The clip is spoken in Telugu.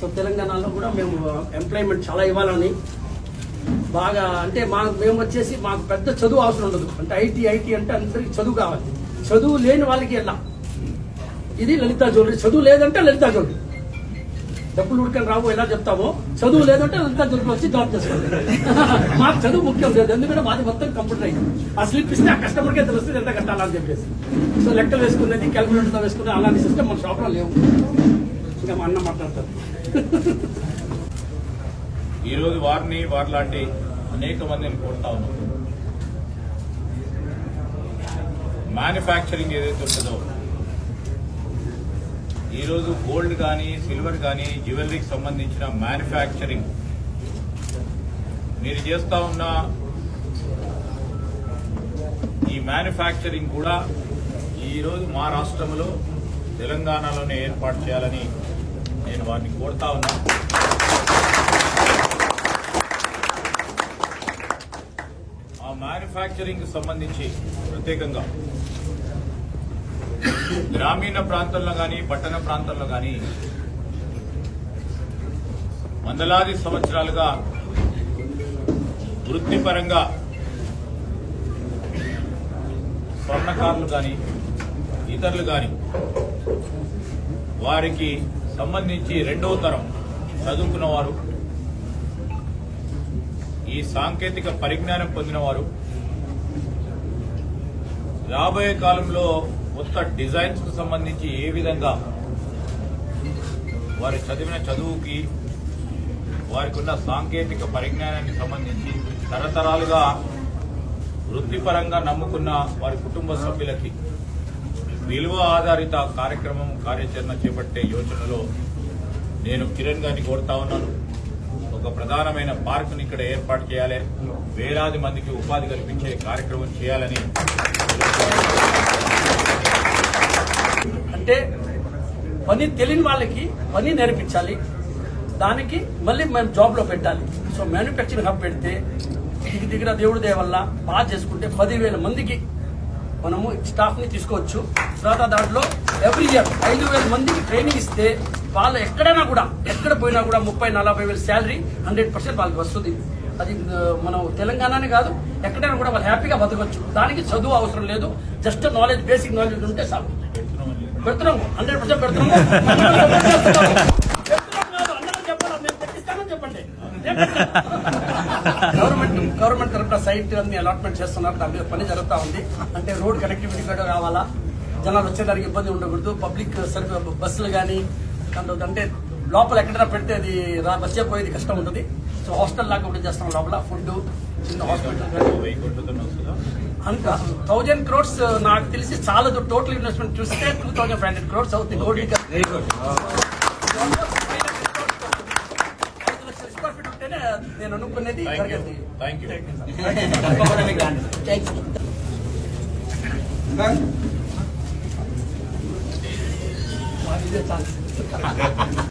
సో తెలంగాణలో కూడా మేము ఎంప్లాయ్మెంట్ చాలా ఇవ్వాలని బాగా అంటే మాకు మేము వచ్చేసి మాకు పెద్ద చదువు అవసరం ఉండదు. అంటే ఐటీ ఐటీ అంటే అందరికి చదువు కావాలి. చదువు లేని వాళ్ళకి ఎలా ఇది లలితా జ్యువెలరీ. చదువు లేదంటే లలితా జ్యువెలరీ. డబ్బులు ఉడకని రావు ఎలా చెప్తామో చదువు లేదంటే అంతా దొరికి వచ్చి జాబ్ చేసుకోండి. మాకు చదువు ముఖ్యం లేదు ఎందుకంటే మాది మొత్తం కంప్యూటర్ అయింది. ఆ స్లిప్ ఇస్తే ఆ కస్టమర్కే తెలుస్తుంది ఎంత కట్టాలని చెప్పేసి. సో లెక్కలు వేసుకునేది క్యాల్కులేటర్తో వేసుకునేది అలాంటి సిస్టమ్ మన షాప్లో లేవు. ఇంకా మా అన్న మాట్లాడతారు. ఈరోజు వారిని వారిలాంటి అనేక మందిని కోరుతా ఉన్నాం మ్యానుఫ్యాక్చరింగ్ ఏదైతే ఉంటుందో ఈరోజు గోల్డ్ కానీ సిల్వర్ కానీ జ్యువెలరీకి సంబంధించిన మ్యానుఫ్యాక్చరింగ్. మీరు చేస్తూ ఉన్న ఈ మ్యానుఫ్యాక్చరింగ్ కూడా ఈరోజు మా రాష్ట్రంలో తెలంగాణలోనే ఏర్పాటు చేయాలని నేను వారిని కోరుతా ఉన్నా. ఆ మ్యానుఫ్యాక్చరింగ్ సంబంధించి ప్రత్యేకంగా గ్రామీణ ప్రాంతంలో కానీ పట్టణ ప్రాంతంలో కానీ వందలాది సంవత్సరాలుగా వృత్తిపరంగా స్వర్ణకారులు కానీ ఇతరులు కానీ వారికి సంబంధించి రెండవ తరం చదువుకున్న వారు ఈ సాంకేతిక పరిజ్ఞానం పొందినవారు రాబోయే కాలంలో కొత్త డిజైన్స్కు సంబంధించి ఏ విధంగా వారు చదివిన చదువుకి వారికి ఉన్న సాంకేతిక పరిజ్ఞానానికి సంబంధించి తరతరాలుగా వృత్తిపరంగా నమ్ముకున్న వారి కుటుంబ సభ్యులకి విలువ ఆధారిత కార్యక్రమం కార్యాచరణ చేపట్టే యోచనలో నేను కిరణ్ గారిని కోరుతా ఉన్నాను. ఒక ప్రధానమైన పార్కుని ఇక్కడ ఏర్పాటు చేయాలి. వేలాది మందికి ఉపాధి కల్పించే కార్యక్రమం చేయాలని అంటే పని తెలియని వాళ్ళకి పని నేర్పించాలి. దానికి మళ్ళీ మేము జాబ్లో పెట్టాలి. సో మ్యానుఫ్యాక్చరింగ్ హబ్ పెడితే ఇది దగ్గర దేవుడి దయ వల్ల బాగా చేసుకుంటే పదివేల మందికి మనము స్టాఫ్ని తీసుకోవచ్చు. తర్వాత దాంట్లో ఎవ్రీ ఇయర్ ఐదు వేల మందికి ట్రైనింగ్ ఇస్తే వాళ్ళు ఎక్కడైనా కూడా ఎక్కడ పోయినా కూడా ముప్పై నలభై వేల శాలరీ హండ్రెడ్ పర్సెంట్ వాళ్ళకి వస్తుంది. అది మనం తెలంగాణనే కాదు ఎక్కడైనా కూడా వాళ్ళు హ్యాపీగా బతకచ్చు దానికి చదువు అవసరం లేదు. జస్ట్ నాలెడ్జ్ బేసిక్ నాలెడ్జ్ ఉంటే చాలు. పెడుతున్నాము. హండ్రెడ్ పర్సెంట్ పెడుతున్నాము. చెప్పండి గవర్నమెంట్ గవర్నమెంట్ తరఫున సైట్ అన్ని అలాట్మెంట్ చేస్తున్నారు. దాని మీద పని జరుగుతూ ఉంది. అంటే రోడ్ కనెక్టివిటీ కూడా కావాలా? జనాలు వచ్చేదానికి ఇబ్బంది ఉండకూడదు. పబ్లిక్ సర్వీస్ బస్సులు కానీ అంటే లోపల ఎక్కడైనా పెడితే అది రా వచ్చే పోయేది కష్టం ఉంటుంది సో హాస్టల్ లాగా కూడా చేస్తాం లోపల. ఫుడ్ చిన్న హాస్పిటల్ కానీ వెయ్యి కోట్లతో వస్తుందా అంత థౌజండ్ క్రోడ్స్ నాకు తెలిసి చాలా టోటల్ ఇన్వెస్ట్మెంట్ చూస్తే two thousand five hundred crores అవుతుంది కోటి వెరీ గుడ్ ఐదు లక్షల స్క్వేర్ ఫీట్ ఉంటేనే నేను అనుకునేది థ్యాంక్ యూ జరిగింది థ్యాంక్ యూ